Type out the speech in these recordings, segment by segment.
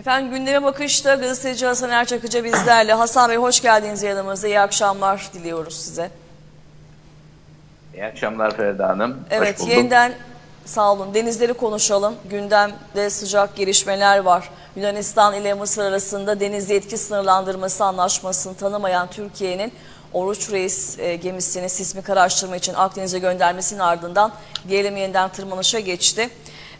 Efendim gündeme bakışta gazeteci Hasan Erçakıcı bizlerle. Hasan Bey hoş geldiniz yanımıza. İyi akşamlar diliyoruz size. İyi akşamlar Ferda Hanım. Evet yeniden sağ olun denizleri konuşalım. Gündemde sıcak gelişmeler var. Yunanistan ile Mısır arasında deniz yetki sınırlandırması anlaşmasını tanımayan Türkiye'nin Oruç Reis e, gemisini sismik araştırma için Akdeniz'e göndermesinin ardından gerilim yeniden tırmanışa geçti.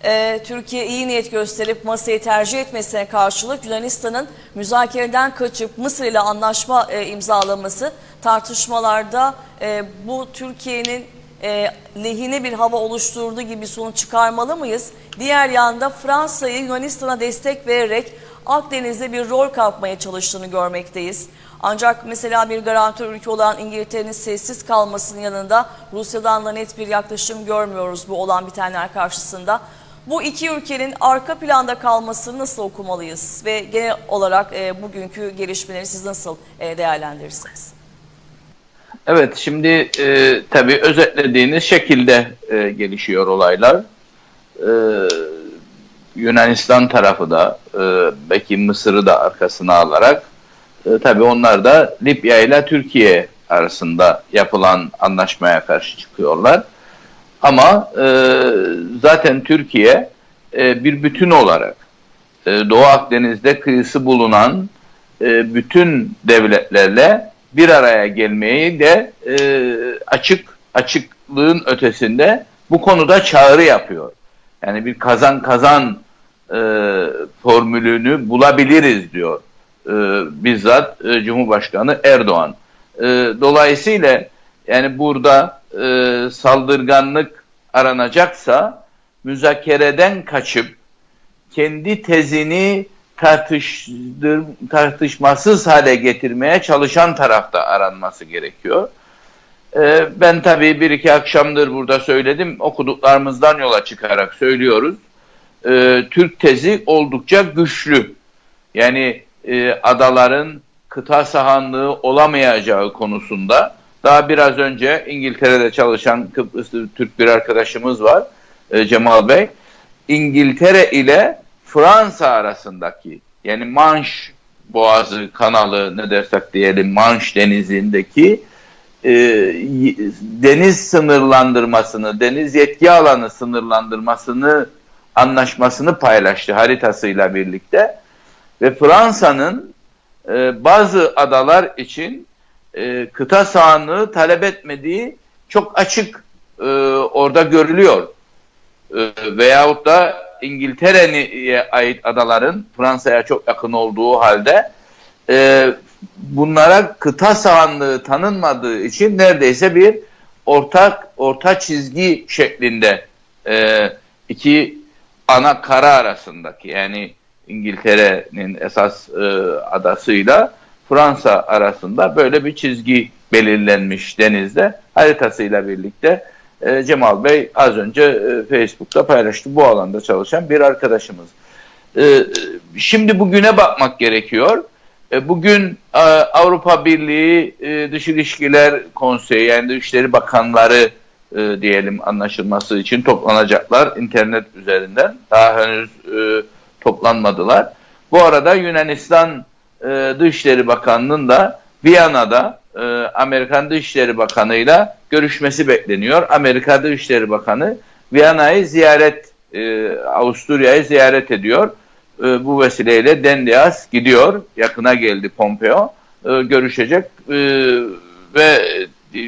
E, Türkiye iyi niyet gösterip masayı tercih etmesine karşılık Yunanistan'ın müzakereden kaçıp Mısır ile anlaşma e, imzalaması tartışmalarda e, bu Türkiye'nin e, lehine bir hava oluşturduğu gibi sonuç çıkarmalı mıyız? Diğer yanda Fransa'yı Yunanistan'a destek vererek Akdeniz'de bir rol kapmaya çalıştığını görmekteyiz. Ancak mesela bir garantör ülke olan İngiltere'nin sessiz kalmasının yanında Rusya'dan da net bir yaklaşım görmüyoruz bu olan bitenler karşısında. Bu iki ülkenin arka planda kalmasını nasıl okumalıyız ve genel olarak e, bugünkü gelişmeleri siz nasıl e, değerlendirirsiniz? Evet şimdi e, tabii özetlediğiniz şekilde e, gelişiyor olaylar. E, Yunanistan tarafı da e, belki Mısır'ı da arkasına alarak e, tabii onlar da Libya ile Türkiye arasında yapılan anlaşmaya karşı çıkıyorlar. Ama e, zaten Türkiye e, bir bütün olarak e, Doğu Akdeniz'de kıyısı bulunan e, bütün devletlerle bir araya gelmeyi de e, açık açıklığın ötesinde bu konuda çağrı yapıyor. Yani bir kazan kazan e, formülünü bulabiliriz diyor e, bizzat e, Cumhurbaşkanı Erdoğan. E, dolayısıyla yani burada e, saldırganlık aranacaksa müzakereden kaçıp kendi tezini tartıştır, tartışmasız hale getirmeye çalışan tarafta aranması gerekiyor. Ee, ben tabii bir iki akşamdır burada söyledim. Okuduklarımızdan yola çıkarak söylüyoruz. Ee, Türk tezi oldukça güçlü. Yani e, adaların kıta sahanlığı olamayacağı konusunda daha biraz önce İngiltere'de çalışan Kıbrıslı Türk bir arkadaşımız var e, Cemal Bey. İngiltere ile Fransa arasındaki yani Manş Boğazı kanalı ne dersek diyelim Manş denizindeki e, deniz sınırlandırmasını, deniz yetki alanı sınırlandırmasını anlaşmasını paylaştı haritasıyla birlikte ve Fransa'nın e, bazı adalar için e, kıta sahanlığı talep etmediği çok açık e, orada görülüyor. E, veyahut da İngiltere'ye ait adaların Fransa'ya çok yakın olduğu halde e, bunlara kıta sahanlığı tanınmadığı için neredeyse bir ortak orta çizgi şeklinde e, iki ana kara arasındaki yani İngiltere'nin esas e, adasıyla Fransa arasında böyle bir çizgi belirlenmiş denizde haritasıyla birlikte e, Cemal Bey az önce e, Facebook'ta paylaştı bu alanda çalışan bir arkadaşımız. E, şimdi bugüne bakmak gerekiyor. E, bugün e, Avrupa Birliği e, Dış İlişkiler Konseyi yani Dışişleri Bakanları e, diyelim anlaşılması için toplanacaklar internet üzerinden. Daha henüz e, toplanmadılar. Bu arada Yunanistan e, Dışişleri Bakanı'nın da Viyana'da e, Amerikan Dışişleri Bakanı'yla görüşmesi bekleniyor. Amerika Dışişleri Bakanı Viyana'yı ziyaret, e, Avusturya'yı ziyaret ediyor. E, bu vesileyle Dendias gidiyor. Yakına geldi Pompeo. E, görüşecek e, ve e,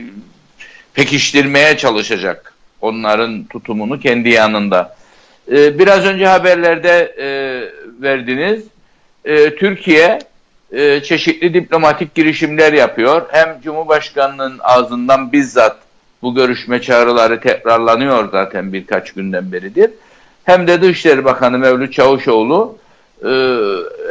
pekiştirmeye çalışacak onların tutumunu kendi yanında. E, biraz önce haberlerde e, verdiniz. E, Türkiye e, çeşitli diplomatik girişimler yapıyor. Hem Cumhurbaşkanı'nın ağzından bizzat bu görüşme çağrıları tekrarlanıyor zaten birkaç günden beridir. Hem de Dışişleri Bakanı Mevlüt Çavuşoğlu e,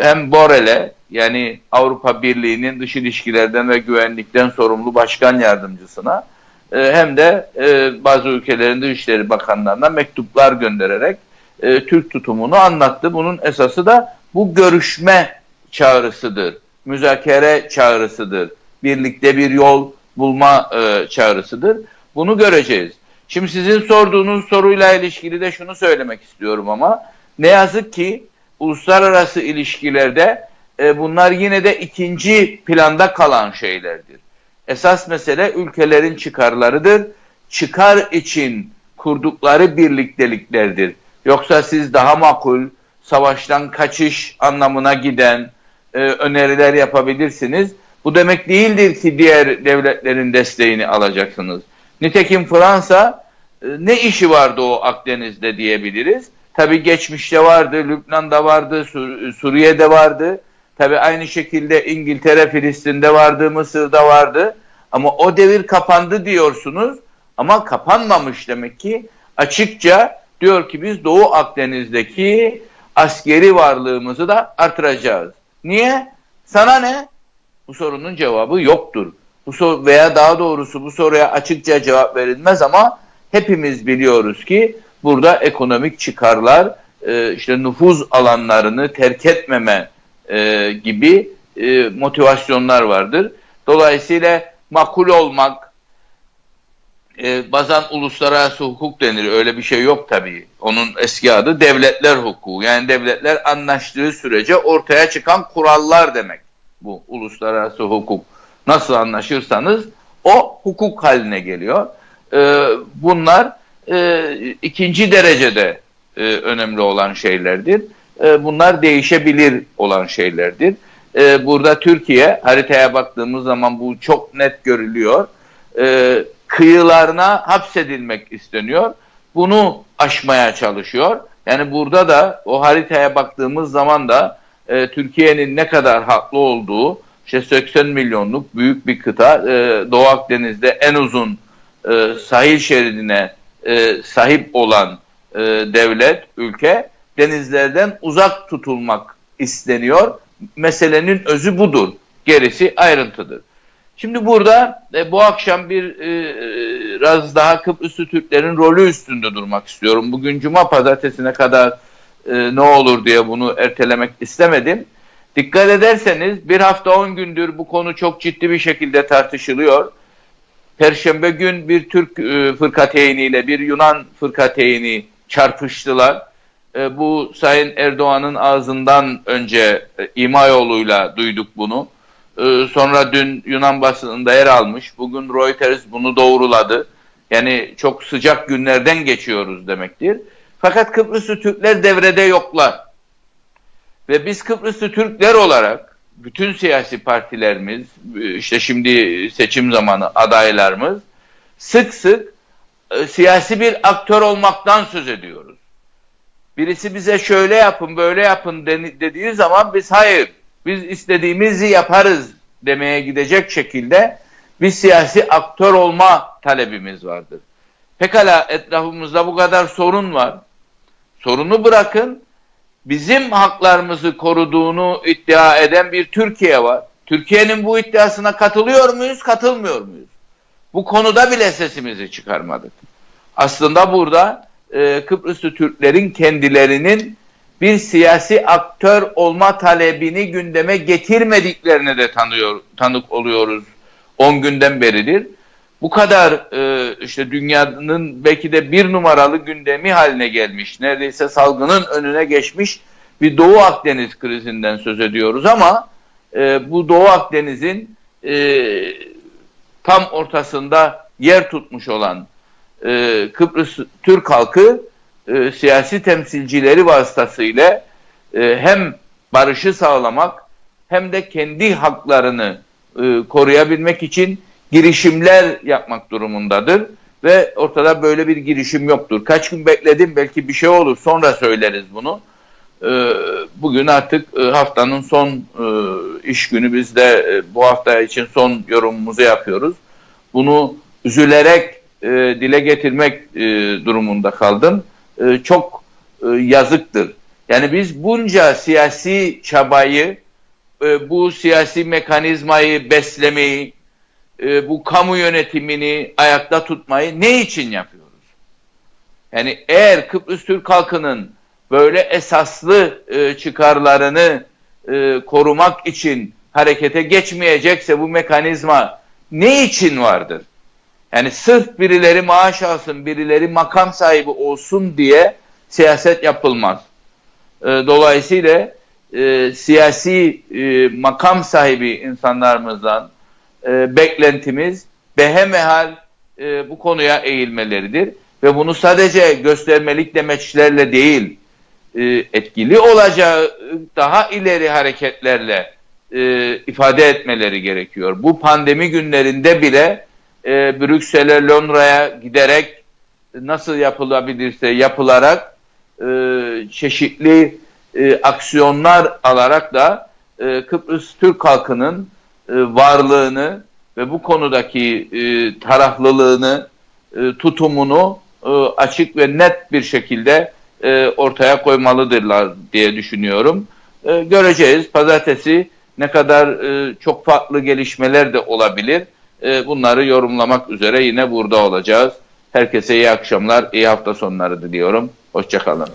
hem Borel'e yani Avrupa Birliği'nin dış ilişkilerden ve güvenlikten sorumlu başkan yardımcısına e, hem de e, bazı ülkelerin dışişleri bakanlarına mektuplar göndererek e, Türk tutumunu anlattı. Bunun esası da bu görüşme çağrısıdır. Müzakere çağrısıdır. Birlikte bir yol bulma e, çağrısıdır. Bunu göreceğiz. Şimdi sizin sorduğunuz soruyla ilişkili de şunu söylemek istiyorum ama ne yazık ki uluslararası ilişkilerde e, bunlar yine de ikinci planda kalan şeylerdir. Esas mesele ülkelerin çıkarlarıdır. Çıkar için kurdukları birlikteliklerdir. Yoksa siz daha makul, savaştan kaçış anlamına giden e, öneriler yapabilirsiniz. Bu demek değildir ki diğer devletlerin desteğini alacaksınız. Nitekim Fransa e, ne işi vardı o Akdeniz'de diyebiliriz. Tabi geçmişte vardı, Lübnan'da vardı, Sur- Suriye'de vardı. Tabi aynı şekilde İngiltere, Filistin'de vardı, Mısır'da vardı. Ama o devir kapandı diyorsunuz. Ama kapanmamış demek ki. Açıkça diyor ki biz Doğu Akdeniz'deki askeri varlığımızı da artıracağız. Niye? Sana ne? Bu sorunun cevabı yoktur. Bu sor veya daha doğrusu bu soruya açıkça cevap verilmez ama hepimiz biliyoruz ki burada ekonomik çıkarlar, e, işte nüfuz alanlarını terk etmeme e, gibi e, motivasyonlar vardır. Dolayısıyla makul olmak, e, bazen uluslararası hukuk denir. Öyle bir şey yok tabii. Onun eski adı devletler hukuku. Yani devletler anlaştığı sürece ortaya çıkan kurallar demek. Bu uluslararası hukuk. Nasıl anlaşırsanız o hukuk haline geliyor. E, bunlar e, ikinci derecede e, önemli olan şeylerdir. E, bunlar değişebilir olan şeylerdir. E, burada Türkiye haritaya baktığımız zaman bu çok net görülüyor. E, kıyılarına hapsedilmek isteniyor. Bunu aşmaya çalışıyor. Yani burada da o haritaya baktığımız zaman da e, Türkiye'nin ne kadar haklı olduğu, işte 80 milyonluk büyük bir kıta, e, Doğu Akdeniz'de en uzun e, sahil şeridine e, sahip olan e, devlet, ülke denizlerden uzak tutulmak isteniyor. Meselenin özü budur. Gerisi ayrıntıdır. Şimdi burada e, bu akşam bir e, biraz daha Kıbrıslı Türklerin rolü üstünde durmak istiyorum. Bugün Cuma pazartesine kadar e, ne olur diye bunu ertelemek istemedim. Dikkat ederseniz bir hafta on gündür bu konu çok ciddi bir şekilde tartışılıyor. Perşembe gün bir Türk e, fırkateyniyle bir Yunan fırkateyni çarpıştılar. E, bu Sayın Erdoğan'ın ağzından önce e, ima yoluyla duyduk bunu. E, sonra dün Yunan basınında yer almış. Bugün Reuters bunu doğruladı. Yani çok sıcak günlerden geçiyoruz demektir. Fakat Kıbrıslı Türkler devrede yoklar. Ve biz Kıbrıslı Türkler olarak bütün siyasi partilerimiz, işte şimdi seçim zamanı adaylarımız sık sık e, siyasi bir aktör olmaktan söz ediyoruz. Birisi bize şöyle yapın, böyle yapın dediği zaman biz hayır, biz istediğimizi yaparız demeye gidecek şekilde bir siyasi aktör olma talebimiz vardır. Pekala etrafımızda bu kadar sorun var. Sorunu bırakın, bizim haklarımızı koruduğunu iddia eden bir Türkiye var. Türkiye'nin bu iddiasına katılıyor muyuz, katılmıyor muyuz? Bu konuda bile sesimizi çıkarmadık. Aslında burada e, Kıbrıslı Türklerin kendilerinin bir siyasi aktör olma talebini gündeme getirmediklerine de tanıyor, tanık oluyoruz 10 günden beridir. Bu kadar e, işte dünyanın belki de bir numaralı gündemi haline gelmiş, neredeyse salgının önüne geçmiş bir Doğu Akdeniz krizinden söz ediyoruz ama e, bu Doğu Akdeniz'in e, tam ortasında yer tutmuş olan e, Kıbrıs Türk halkı e, siyasi temsilcileri vasıtasıyla e, hem barışı sağlamak hem de kendi haklarını e, koruyabilmek için girişimler yapmak durumundadır ve ortada böyle bir girişim yoktur. Kaç gün bekledim belki bir şey olur sonra söyleriz bunu. E, bugün artık e, haftanın son e, iş günü biz de bu hafta için son yorumumuzu yapıyoruz. Bunu üzülerek dile getirmek durumunda kaldım. E, çok e, yazıktır. Yani biz bunca siyasi çabayı, e, bu siyasi mekanizmayı beslemeyi, e, bu kamu yönetimini ayakta tutmayı ne için yapıyoruz? Yani eğer Kıbrıs Türk halkının böyle esaslı e, çıkarlarını e, korumak için harekete geçmeyecekse bu mekanizma ne için vardır? Yani sırf birileri maaş alsın, birileri makam sahibi olsun diye siyaset yapılmaz. E, dolayısıyla e, siyasi e, makam sahibi insanlarımızdan e, beklentimiz behemehal e, bu konuya eğilmeleridir. Ve bunu sadece göstermelik demeçlerle değil, etkili olacağı daha ileri hareketlerle ifade etmeleri gerekiyor. Bu pandemi günlerinde bile e, Brüksel'e, Londra'ya giderek nasıl yapılabilirse yapılarak e, çeşitli e, aksiyonlar alarak da e, Kıbrıs Türk halkının e, varlığını ve bu konudaki e, taraflılığını, e, tutumunu e, açık ve net bir şekilde e, ortaya koymalıdırlar diye düşünüyorum. E, göreceğiz. Pazartesi ne kadar e, çok farklı gelişmeler de olabilir. E, bunları yorumlamak üzere yine burada olacağız. Herkese iyi akşamlar, iyi hafta sonları diliyorum. Hoşçakalın.